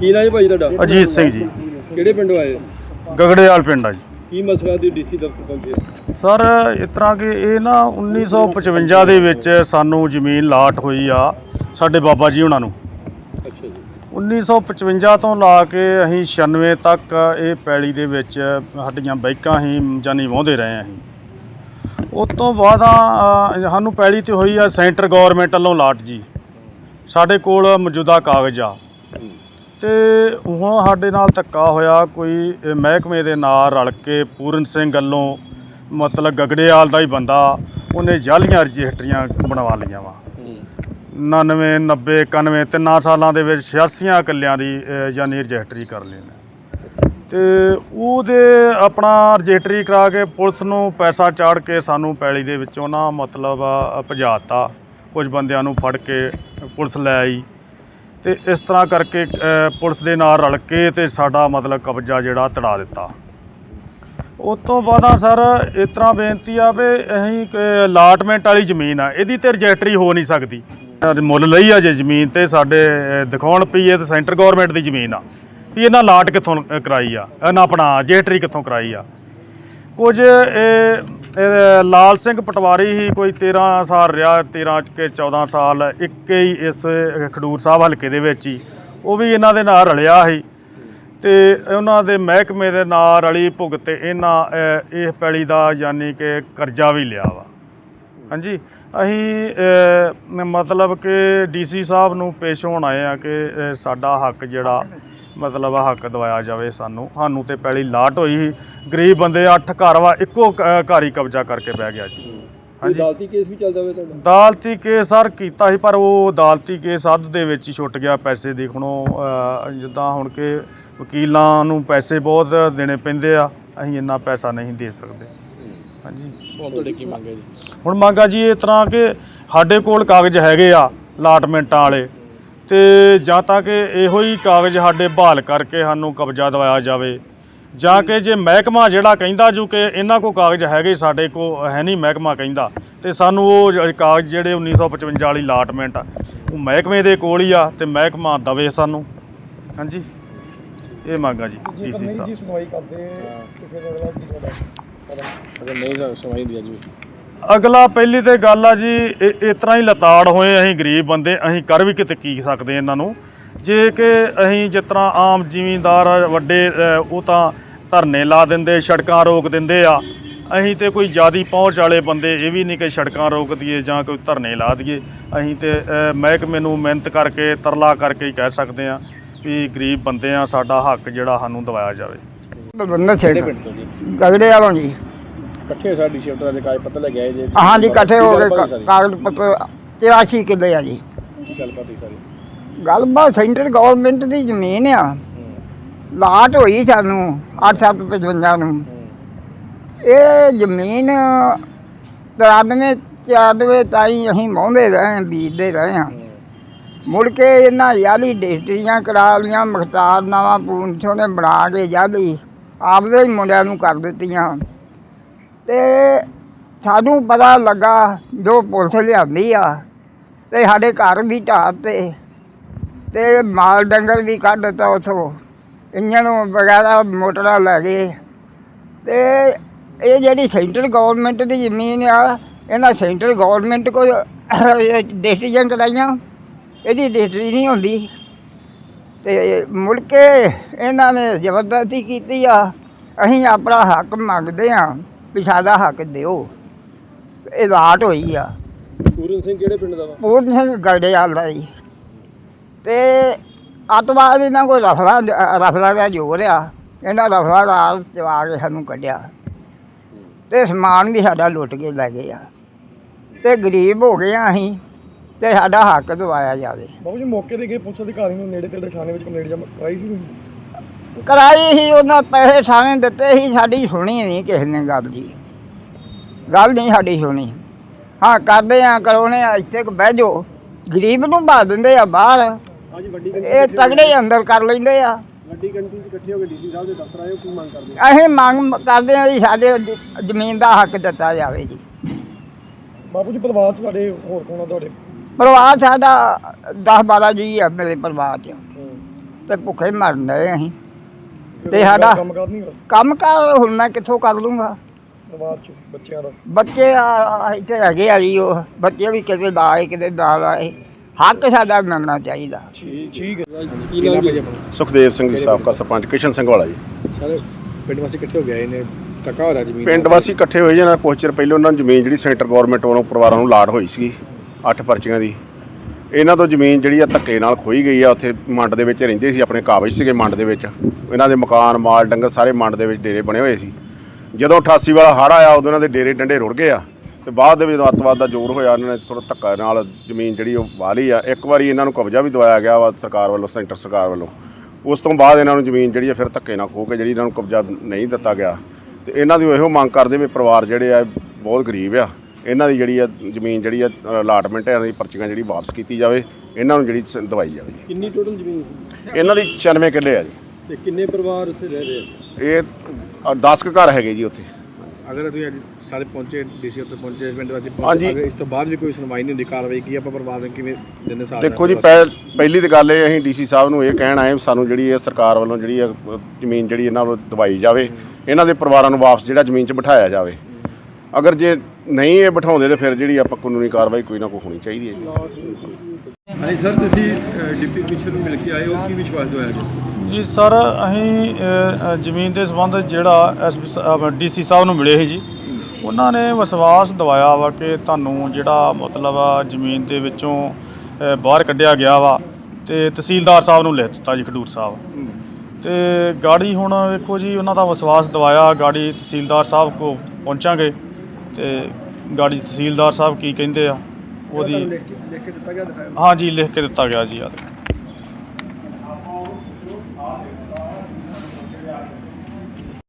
ਕੀ ਨਾਮ ਹੈ ਭਾਈ ਤੁਹਾਡਾ? ਅਜੀਤ ਸਿੰਘ ਜੀ। ਕਿਹੜੇ ਪਿੰਡੋਂ ਆਏ? ਗਗੜੇਵਾਲ ਪਿੰਡ ਆ ਜੀ। ਕੀ ਮਸਲਾ ਦੀ ਡੀਸੀ ਦਫ਼ਤਰ ਪਹੁੰਚੇ? ਸਰ ਇਸ ਤਰ੍ਹਾਂ ਕਿ ਇਹ ਨਾ 1955 ਦੇ ਵਿੱਚ ਸਾਨੂੰ ਜ਼ਮੀਨ ਲਾਟ ਹੋਈ ਆ ਸਾਡੇ ਬਾਬਾ ਜੀ ਉਹਨਾਂ ਨੂੰ। ਅੱਛਾ ਜੀ। 1955 ਤੋਂ ਲਾ ਕੇ ਅਸੀਂ 96 ਤੱਕ ਇਹ ਪੈਲੀ ਦੇ ਵਿੱਚ ਸਾਡੀਆਂ ਬਾਈਕਾਂ ਹੀ ਜਾਨੀ ਵਾਹੁੰਦੇ ਰਹੇ ਅਸੀਂ। ਉਸ ਤੋਂ ਬਾਅਦ ਆ, ਸਾਨੂੰ ਪੈਲੀ ਤੇ ਹੋਈ ਆ ਸੈਂਟਰ ਗਵਰਨਮੈਂਟ ਵੱਲੋਂ ਲਾਟ ਜੀ। ਸਾਡੇ ਕੋਲ ਮੌਜੂਦਾ ਕਾਗਜ਼ ਆ। ਤੇ ਹੁਣ ਸਾਡੇ ਨਾਲ ਧੱਕਾ ਹੋਇਆ ਕੋਈ ਮਹਿਕਮੇ ਦੇ ਨਾਲ ਰਲ ਕੇ ਪੂਰਨ ਸਿੰਘ ਵੱਲੋਂ ਮਤਲਬ ਗਗੜੇਵਾਲ ਦਾ ਹੀ ਬੰਦਾ ਉਹਨੇ ਜਾਲੀਆਂ ਰਜਿਸਟਰੀਆਂ ਬਣਵਾ ਲਈਆਂ ਵਾ। 99 90 91 ਤਿੰਨਾਂ ਸਾਲਾਂ ਦੇ ਵਿੱਚ 86 ਕਿੱਲਿਆਂ ਦੀ ਯਾਨੀ ਰਜਿਸਟਰੀ ਕਰ ਲਈ ਨੇ ਤੇ ਉਹਦੇ ਆਪਣਾ ਰਜਿਸਟਰੀ ਕਰਾ ਕੇ ਪੁਲਿਸ ਨੂੰ ਪੈਸਾ ਚਾੜ ਕੇ ਸਾਨੂੰ ਪੈਲੀ ਦੇ ਵਿੱਚੋਂ ਨਾ ਮਤਲਬ ਭਜਾਤਾ ਕੁਝ ਬੰਦਿਆਂ ਨੂੰ ਫੜ ਕੇ ਪੁਲਿਸ ਲੈ ਆਈ। ਤੇ ਇਸ ਤਰ੍ਹਾਂ ਕਰਕੇ ਪੁਲਿਸ ਦੇ ਨਾਲ ਰਲ ਕੇ ਤੇ ਸਾਡਾ ਮਤਲਬ ਕਬਜ਼ਾ ਜਿਹੜਾ ਤੜਾ ਦਿੱਤਾ। ਉਸ ਤੋਂ ਬਾਅਦ ਸਰ ਇਸ ਤਰ੍ਹਾਂ ਬੇਨਤੀ ਆ ਵੀ ਅਸੀਂ ਅਲਾਟਮੈਂਟ ਵਾਲੀ ਜ਼ਮੀਨ ਆ ਇਹਦੀ ਤੇ ਰਜਿਸਟਰੀ ਹੋ ਨਹੀਂ ਸਕਦੀ। ਮੁੱਲ ਲਈ ਆ ਜੇ ਜ਼ਮੀਨ ਤੇ ਸਾਡੇ ਦਿਖਾਉਣ ਪਈ ਇਹ ਤੇ ਸੈਂਟਰ ਗਵਰਨਮੈਂਟ ਦੀ ਜ਼ਮੀਨ ਆ। ਵੀ ਇਹਨਾਂ ਲਾਟ ਕਿੱਥੋਂ ਅਹ, ਕਰਾਈ ਆ ਇਹਨਾਂ ਆਪਣਾ ਰਜਿਸਟਰੀ ਕਿੱਥੋਂ ਕਰਾਈ ਆ। ਕੁਝ ਇਹ ਲਾਲ ਸਿੰਘ ਪਟਵਾਰੀ ਹੀ ਕੋਈ 13 ਸਾਲ ਰਿਹਾ 13 ਕੇ 14 ਸਾਲ ਇੱਕ ਹੀ ਇਸ ਖਡੂਰ ਸਾਹਿਬ ਹਲਕੇ ਦੇ ਵਿੱਚ ਹੀ। ਉਹ ਵੀ ਇਹਨਾਂ ਦੇ ਨਾਲ ਰਲਿਆ ਸੀ। ਤੇ ਉਹਨਾਂ ਦੇ ਮਹਿਕਮੇ ਦੇ ਨਾਲ ਰਲੀ ਭੁਗਤ ਇਹਨਾਂ ਅਹ, ਇਹ ਪੈਲੀ ਦਾ ਯਾਨੀ ਕਿ ਕਰਜ਼ਾ ਵੀ ਲਿਆ ਵਾ। ਹਾਂਜੀ ਅਸੀਂ ਮਤਲਬ ਕਿ ਡੀਸੀ ਸਾਹਿਬ ਨੂੰ ਪੇਸ਼ ਹੋਣ ਆਏ ਆ ਕਿ ਸਾਡਾ ਹੱਕ ਜਿਹੜਾ ਮਤਲਬ ਆ ਹੱਕ ਦਵਾਇਆ ਜਾਵੇ ਸਾਨੂੰ। ਸਾਨੂੰ ਤੇ ਪੈਲੀ ਲਾਟ ਹੋਈ ਸੀ। ਗਰੀਬ ਬੰਦੇ ਅੱਠ ਘਰ ਵਾ ਇੱਕੋ ਕ- ਘਰ ਹੀ ਕਬਜ਼ਾ ਕਰਕੇ ਬਹਿ ਗਿਆ ਜੀ। ਹਾਂਜੀ। ਅਦਾਲਤੀ ਕੇਸ ਵੀ ਚੱਲਦਾ ਹੋਵੇ ਤੁਹਾਡਾ? ਅਦਾਲਤੀ ਕੇਸ ਸਰ ਕੀਤਾ ਸੀ ਪਰ ਉਹ ਅਦਾਲਤੀ ਕੇਸ ਅੱਧ ਦੇ ਵਿੱਚ ਹੀ ਛੁੱਟ ਗਿਆ ਪੈਸੇ ਦੇਖਣੋਂ ਅਹ, ਜਿੱਦਾਂ ਹੁਣ ਕਿ ਵਕੀਲਾਂ ਨੂੰ ਪੈਸੇ ਬਹੁਤ ਦੇਣੇ ਪੈਂਦੇ ਆ ਅਸੀਂ ਇੰਨਾ ਪੈਸਾ ਨਹੀਂ ਦੇ ਸਕਦੇ। ਹਾਂਜੀ। ਹੁਣ ਤੁਹਾਡੇ ਕੀ ਮੰਗ ਹੈ ਜੀ? ਹੁਣ ਮੰਗਾ ਜੀ ਇਹ ਤਰ੍ਹਾਂ ਕਿ ਸਾਡੇ ਕੋਲ ਕਾਗਜ਼ ਹੈਗੇ ਆ ਅਲਾਟਮੈਂਟਾਂ ਵਾਲੇ ਤੇ ਜਾਂ ਤਾਂ ਕਿ ਇਹੋ ਹੀ ਕਾਗਜ਼ ਸਾਡੇ ਬਹਾਲ ਕਰਕੇ ਸਾਨੂੰ ਕਬਜ਼ਾ ਦਿਵਾਇਆ ਜਾਵੇ ਜਾਂ ਕਿ ਜੇ ਮਹਿਕਮਾ ਜਿਹੜਾ ਕਹਿੰਦਾ ਜੋ ਕਿ ਇਹਨਾਂ ਕੋ ਕਾਗਜ਼ ਹੈਗੇ ਸਾਡੇ ਕੋ ਹੈ ਨਹੀਂ ਮਹਿਕਮਾ ਕਹਿੰਦਾ ਤੇ ਸਾਨੂੰ ਉਹ ਜ- ਕਾਗਜ਼ ਜਿਹੜੇ 1955 ਵਾਲੀ ਅਲਾਟਮੈਂਟ ਆ ਉਹ ਮਹਿਕਮੇ ਦੇ ਕੋਲ ਹੀ ਆ ਤੇ ਮਹਿਕਮਾ ਦਵੇ ਸਾਨੂੰ। ਹਾਂਜੀ। ਇਹ ਮੰਗਾ ਜੀ ਡੀਸੀ ਸਾਹਿਬ। ਸੁਣਵਾਈ ਕਰਦੇ ਤੇ ਫਿਰ ਅਗਲਾ ਕੀ ਤੁਹਾਡਾ ਅਗਰ ਨਹੀਂ ਤਾਂ ਸੁਣਵਾਈ ਦੀ ਜੀ। ਅਗਲਾ ਪਹਿਲੀ ਤੇ ਗੱਲ ਆ ਜੀ ਇਹ ਇਸ ਤਰ੍ਹਾਂ ਹੀ ਲਤਾੜ ਹੋਏ ਅਸੀਂ ਗਰੀਬ ਬੰਦੇ, ਅਸੀਂ ਕਰ ਵੀ ਕਿਤੇ ਕੀ ਸਕਦੇ ਇਹਨਾਂ ਨੂੰ। ਜੇ ਕਿ ਅਸੀਂ ਜਿਸ ਤਰ੍ਹਾਂ ਆਮ ਜ਼ਿਮੀਂਦਾਰ ਵੱਡੇ ਉਹ ਤਾਂ ਧਰਨੇ ਲਾ ਦਿੰਦੇ, ਸੜਕਾਂ ਰੋਕ ਦਿੰਦੇ ਆ। ਅਸੀਂ ਤੇ ਕੋਈ ਜਿਆਦੀ ਪਹੁੰਚ ਵਾਲੇ ਬੰਦੇ, ਇਹ ਵੀ ਨਹੀਂ ਕਿ ਸੜਕਾਂ ਰੋਕ ਦਈਏ ਜਾਂ ਕੋਈ ਧਰਨੇ ਲਾ ਦਈਏ। ਅਸੀਂ ਤੇ ਮਹਿਕਮੇ ਨੂੰ ਮਿਹਨਤ ਕਰਕੇ, ਤਰਲਾ ਕਰਕੇ ਹੀ ਕਹਿ ਸਕਦੇ ਆ ਵੀ ਗਰੀਬ ਬੰਦੇ ਆ, ਸਾਡਾ ਹੱਕ ਜਿਹੜਾ ਸਾਨੂੰ ਦਿਵਾਇਆ ਜਾਵੇ। ਬਲਵੰਦਰ ਸਿੰਘ ਕਿਹੜੇ ਪਿੰਡ ਤੋਂ ਜੀ? ਗਗੜੇ ਵਾਲੋਂ ਜੀ। ਇਕੱਠੇ ਹੋਏ ਸਾਡੀ ਸ਼ਿਫਟਰਾਂ ਦੇ ਕਾਗਜ਼ ਪੱਤਰ ਲੈ ਕੇ ਆਏ ਜੀ। ਹਾਂਜੀ ਇਕੱਠੇ ਹੋ ਕੀ ਕਾ- ਕਾਗਜ਼ ਪੱਤਰ 83 ਕਿੱਲੇ ਆ ਜੀ? ਗੱਲਬਾਤ ਹੋਈ ਸਾਰੀ? ਗੱਲਬਾਤ ਸੈਂਟਰ ਗਵਰਨਮੈਂਟ ਦੀ ਜ਼ਮੀਨ ਆ। ਲਾਟ ਹੋਈ ਸਾਨੂੰ 8755 ਨੂੰ। ਇਹ ਜ਼ਮੀਨ 93 94 ਤਾਈਂ ਅਸੀਂ ਵਾਹੁੰਦੇ ਰਹੇ ਬੀਜਦੇ ਰਹੇ ਹਾਂ। ਮੁੜ ਕੇ ਇਹਨਾਂ ਯਾਲੀ ਡਿਸਟਰੀਆਂ ਕਰਾ ਲੀਆਂ ਮੁਖਤਾਰ ਨਾਵਾ ਪੂੰਛੋ ਨੇ ਬਣਾ ਕੇ ਯਾਲੀ ਆਪਦੇ ਹੀ ਮੁੰਡਿਆਂ ਨੂੰ ਕਰ ਦਿੱਤੀਆਂ। ਤੇ ਸਾਨੂੰ ਪਤਾ ਲੱਗਾ ਜੋ ਪੁਲਿਸ ਲਿਆਂਦੀ ਆ, ਤੇ ਸਾਡੇ ਘਰ ਵੀ ਢਾਹ ਤੇ ਤੇ ਮਾਲ ਡੰਗਰ ਵੀ ਕੱਢ ਦਿੱਤਾ ਉਥੋਂ। ਇੰਜਣ ਵਗੈਰਾ, ਮੋਟਰਾਂ ਲੈ ਗਏ। ਤੇ ਇਹ ਜਿਹੜੀ ਸੈਂਟਰ ਗਵਰਨਮੈਂਟ ਦੀ ਜ਼ਮੀਨ ਆ, ਇਹਨਾਂ ਸੈਂਟਰ ਗਵਰਨਮੈਂਟ ਕੋਲ ਡਿਸੀਜਨ ਕਰਾਈਆਂ। ਇਹਦੀ ਡਿਸਟਰੀ ਨਹੀਂ ਹੁੰਦੀ। ਤੇ ਮੁੜ ਕੇ ਇਹਨਾਂ ਨੇ ਜ਼ਬਰਦਸਤੀ ਕੀਤੀ ਆ ਅਸੀਂ ਆਪਣਾ ਹੱਕ ਮੰਗਦੇ ਆ ਵੀ ਸਾਡਾ ਹੱਕ ਦਿਓ। ਇਹ ਰਾਟ ਹੋਈ ਆ। ਪੂਰਨ ਸਿੰਘ ਕਿਹੜੇ ਪਿੰਡ ਦਾ ਵਾ? ਪੂਰਨ ਸਿੰਘ ਗੜੇ ਆਲਾ ਜੀ। ਤੇ ਅੱਤਵਾਦ ਇਹਨਾਂ ਕੋਈ ਰਫਲਾ ਰਫਲਾ ਦਾ ਜੋਰ ਆ। ਇਹਨਾਂ ਰਫਲਾ ਰਾਤ ਚਵਾ ਕੇ ਸਾਨੂੰ ਕੱਢਿਆ। ਤੇ ਸਮਾਨ ਵੀ ਸਾਡਾ ਲੁੱਟ ਕੇ ਲੈ ਗਏ ਆ। ਤੇ ਗਰੀਬ ਹੋ ਗਏ ਆ ਅਸੀਂ। ਤੇ ਸਾਡਾ ਹੱਕ ਦਵਾਇਆ ਜਾਵੇ। ਬਾਬੂ ਜੀ ਮੌਕੇ ਤੇ ਗਏ ਪੁਲਿਸ ਅਧਿਕਾਰੀ ਨੂੰ ਨੇੜੇ ਤੇੜੇ ਥਾਣੇ ਵਿੱਚ ਕੰਪਲੇਂਟ ਜਮ੍ਹਾਂ ਕਰਾਈ ਸੀ ਤੁਸੀਂ? ਕਰਾਈ ਸੀ ਉਹਨਾਂ ਪੈਸੇ ਥਾਣੇ ਦਿੱਤੇ ਸੀ ਸਾਡੀ ਸੁਣੀ ਨਹੀਂ ਕਿਸੇ ਨੇ ਗੱਲ ਜੀ। ਗੱਲ ਨਹੀਂ ਸਾਡੀ ਸੁਣੀ। ਹਾਂ ਕਰਦੇ ਆ ਕਰਾਉਣੇ ਆ ਇੱਥੇ ਕੁ ਬਹਿ ਜਾਓ। ਗਰੀਬ ਨੂੰ ਭਾ ਦਿੰਦੇ ਆ ਬਾਹਰ। ਅੱਜ ਵੱਡੀ ਇਹ ਤਗੜੇ ਹੀ ਅੰਦਰ ਕਰ ਲੈਂਦੇ ਆ। ਵੱਡੀ ਕੰਟਰੀ ਚ ਇਕੱਠੇ ਹੋ ਕੇ ਡੀਸੀ ਸਾਹਿਬ ਦੇ ਦਫ਼ਤਰ ਆਏ ਹੋ ਕੀ ਮੰਗ ਕਰਦੇ? ਅਸੀਂ ਮੰਗ ਕਰਦੇ ਆ ਜੀ ਸਾਡੇ ਜ- ਜ਼ਮੀਨ ਦਾ ਹੱਕ ਦਿੱਤਾ ਜਾਵੇ ਜੀ। ਬਾਬੂ ਜੀ ਪਰਿਵਾਰ 'ਚ ਤੁਹਾਡੇ ਹੋਰ ਕੌਣ ਆ ਤੁਹਾਡੇ? ਪਰਿਵਾਰ ਸਾਡਾ 10 12 ਜੀ ਆ ਮੇਰੇ ਪਰਿਵਾਰ 'ਚ। ਤੇ ਭੁੱਖੇ ਮਰਨ ਡਏ ਅਸੀਂ। ਤੇ ਸਾਡਾ ਕੰਮ ਕਰ ਨਹੀਂ ਕੰਮ ਕਰ ਹੁਣ ਮੈਂ ਕਿੱਥੋਂ ਕਰ ਲੂੰਗਾ? ਪਰਿਵਾਰ ਚ ਬੱਚਿਆਂ ਦਾ? ਬੱਚੇ ਆ ਇੱਥੇ ਹੈਗੇ ਆ ਜੀ ਉਹ। ਬੱਚੇ ਵੀ ਕਿਤੇ ਦਾ ਆਏ ਕਿਤੇ ਦਾ ਆਏ। ਹੱਕ ਸਾਡਾ ਮਿਲਣਾ ਚਾਹੀਦਾ। ਠੀਕ ਹੈ। ਕੀ ਨਾਮ ਜੀ? ਆਪਣਾ ਸੁਖਦੇਵ ਸਿੰਘ ਜੀ ਸਾਬਕਾ ਸਰਪੰਚ ਕਿਸ਼ਨ ਸਿੰਘ ਵਾਲਾ ਜੀ। ਸਾਰੇ ਪਿੰਡ ਵਾਸੀ ਇਕੱਠੇ ਹੋ ਗਏ ਨੇ ਟਕਾ ਹੋ ਰਿਹਾ ਜ਼ਮੀਨ ਪਿੰਡ ਵਾਸੀ ਇਕੱਠੇ ਹੋਏ ਜਨਾ ਕੁਛ ਚਿਰ ਪਹਿਲਾਂ ਉਹਨਾਂ ਨੂੰ ਜ਼ਮੀਨ ਜਿਹੜੀ ਸੈਂਟਰ ਗਵਰਨਮੈਂਟ ਵੱਲੋਂ ਪਰਿਵਾਰਾਂ ਨੂੰ ਲਾਟ ਹੋਈ ਸੀ ਅੱਠ ਪਰਚੀਆਂ ਦੀ। ਇਹਨਾਂ ਤੋਂ ਜ਼ਮੀਨ ਜਿਹੜੀ ਆ ਧੱਕੇ ਨਾਲ ਖੋਈ ਗਈ ਆ, ਉੱਥੇ ਮੰਡ ਦੇ ਵਿੱਚ ਰਹਿੰਦੇ ਸੀ, ਆਪਣੇ ਕਾਬਜ ਸੀਗੇ ਮੰਡ ਦੇ ਵਿੱਚ। ਇਹਨਾਂ ਦੇ ਮਕਾਨ, ਮਾਲ, ਡੰਗਰ ਸਾਰੇ ਮੰਡ ਦੇ ਵਿੱਚ ਡੇਰੇ ਬਣੇ ਹੋਏ ਸੀ। ਜਦੋਂ 88 ਵਾਲਾ ਹੜ੍ਹ ਆਇਆ, ਉਦੋਂ ਇਹਨਾਂ ਦੇ ਡੇਰੇ ਡੰਡੇ ਰੁੜ ਗਏ ਆ। ਤੇ ਬਾਅਦ ਦੇ ਵਿੱਚ ਅੱਤਵਾਦ ਦਾ ਜ਼ੋਰ ਹੋਇਆ, ਇਹਨਾਂ ਨੇ ਥੋੜਾ ਧੱਕਾ ਨਾਲ ਜ਼ਮੀਨ ਜਿਹੜੀ ਉਹ ਵਾਹ ਲਈ ਆ। ਇੱਕ ਵਾਰੀ ਇਹਨਾਂ ਨੂੰ ਕਬਜ਼ਾ ਵੀ ਦਵਾਇਆ ਗਿਆ ਵਾ ਸਰਕਾਰ ਵੱਲੋਂ, ਸੈਂਟਰ ਸਰਕਾਰ ਵੱਲੋਂ। ਉਸ ਤੋਂ ਬਾਅਦ ਇਹਨਾਂ ਨੂੰ ਜ਼ਮੀਨ ਜਿਹੜੀ ਆ ਫਿਰ ਧੱਕੇ ਨਾਲ ਖੋਹ ਕੇ ਜਿਹੜੀ ਇਹਨਾਂ ਨੂੰ ਕਬਜ਼ਾ ਨਹੀਂ ਦਿੱਤਾ ਗਿਆ। ਤੇ ਇਹਨਾਂ ਦੀ ਇਹੋ ਮੰਗ ਕਰਦੇ ਵੀ ਪਰਿਵਾਰ ਜਿਹੜੇ ਆ ਬਹੁਤ ਗਰੀਬ ਆ। ਇਹਨਾਂ ਦੀ ਜਿਹੜੀ ਆ ਜ਼ਮੀਨ ਜਿਹੜੀ ਆ ਅਲਾਟਮੈਂਟ ਹੈ ਇਹਨਾਂ ਦੀ ਪਰਚੀਆਂ ਜਿਹੜੀ ਵਾਪਸ ਕੀਤੀ ਜਾਵੇ ਇਹਨਾਂ ਨੂੰ ਜਿਹੜੀ ਸ- ਦਵਾਈ ਜਾਵੇ ਕਿੰਨੀ ਟੋਟਲ ਜ਼ਮੀਨ ਸੀ? ਇਹਨਾਂ ਦੀ 96 ਕਿੱਲੇ ਆ ਜੀ। ਤੇ ਕਿੰਨੇ ਪਰਿਵਾਰ ਉੱਥੇ ਰਹਿ ਰਹੇ ਆ? ਇਹ 10 ਕੁ ਘਰ ਹੈਗੇ ਜੀ ਉੱਥੇ। ਅਗਰ ਤੁਸੀਂ ਅੱਜ ਸਾਰੇ ਪਹੁੰਚੇ ਡੀਸੀ ਉੱਤੇ ਪਹੁੰਚੇ ਪਿੰਡ ਵਾਸੀ ਹਾਂਜੀ। ਪਹੁੰਚੇ ਅਗਰ ਇਸ ਤੋਂ ਬਾਅਦ ਵੀ ਕੋਈ ਸੁਣਵਾਈ ਨਹੀਂ ਹੁੰਦੀ ਕਾਰਵਾਈ ਕੀ ਆਪਾਂ ਪਰਿਵਾਰ ਨੂੰ ਕਿਵੇਂ ਦਿਨ ਸਾਥ ਦੇਖੋ ਜੀ ਪਹਿ- ਪਹਿਲੀ ਤਾਂ ਗੱਲ ਇਹ ਅਸੀਂ ਡੀਸੀ ਸਾਹਿਬ ਨੂੰ ਇਹ ਕਹਿਣ ਆਏ ਵੀ ਸਾਨੂੰ ਜਿਹੜੀ ਇਹ ਸਰਕਾਰ ਵੱਲੋਂ ਜਿਹੜੀ ਆ ਅ, ਜ਼ਮੀਨ ਜਿਹੜੀ ਇਹਨਾਂ ਨੂੰ ਦਵਾਈ ਜਾਵੇ ਇਹਨਾਂ ਦੇ ਪਰਿਵਾਰਾਂ ਨੂੰ ਵਾਪਸ ਜਿਹੜਾ ਜ਼ਮੀਨ 'ਚ ਬਿਠਾਇਆ ਜਾਵੇ। ਅਗਰ ਜੇ ਨਹੀਂ ਇਹ ਬਿਠਾਉਂਦੇ ਤੇ ਫਿਰ ਜਿਹੜੀ ਆਪਾਂ ਕਾਨੂੰਨੀ ਕਾਰਵਾਈ ਕੋਈ ਨਾ ਕੋਈ ਹੋਣੀ ਚਾਹੀਦੀ ਹੈ ਜੀ। ਹਾਂਜੀ ਸਰ ਤੁਸੀਂ ਡਿਪਟੀ ਕਮਿਸ਼ਨਰ ਨੂੰ ਮਿਲ ਕੇ ਆਏ ਹੋ ਕੀ ਵਿਸ਼ਵਾਸ ਦਵਾਇਆ ਜੀ ਜੀ ਸਰ ਅਸੀਂ ਜ਼ਮੀਨ ਦੇ ਸੰਬੰਧ ਜਿਹੜਾ ਐਸਪੀ ਡੀਸੀ ਸਾਹਿਬ ਨੂੰ ਮਿਲੇ ਸੀ ਜੀ ਉਹਨਾਂ ਨੇ ਵਿਸ਼ਵਾਸ ਦਿਵਾਇਆ ਵਾ ਕਿ ਤੁਹਾਨੂੰ ਜਿਹੜਾ ਮਤਲਬ ਆ ਜ਼ਮੀਨ ਦੇ ਵਿੱਚੋਂ ਬਾਹਰ ਕੱਢਿਆ ਗਿਆ ਵਾ ਤੇ ਤਹਿਸੀਲਦਾਰ ਸਾਹਿਬ ਨੂੰ ਲਿਖ ਦਿੱਤਾ ਜੀ ਖਡੂਰ ਸਾਹਿਬ। ਤੇ ਗਾੜੀ ਹੁਣ ਵੇਖੋ ਜੀ ਉਹਨਾਂ ਦਾ ਵਿਸ਼ਵਾਸ ਦਿਵਾਇਆ ਗਾੜੀ ਤਹਿਸੀਲਦਾਰ ਸਾਹਿਬ ਕੋ ਪਹੁੰਚਾਂਗੇ। ਤੇ ਗਾੜੀ ਤਹਿਸੀਲਦਾਰ ਸਾਹਿਬ ਕੀ ਕਹਿੰਦੇ ਆ ਉਹਦੀ ਲਿਖ ਕੇ ਦਿੱਤਾ ਗਿਆ ਦਿਖਾਇਆ। ਹਾਂਜੀ ਲਿਖ ਕੇ ਦਿੱਤਾ ਗਿਆ ਜੀ ਆ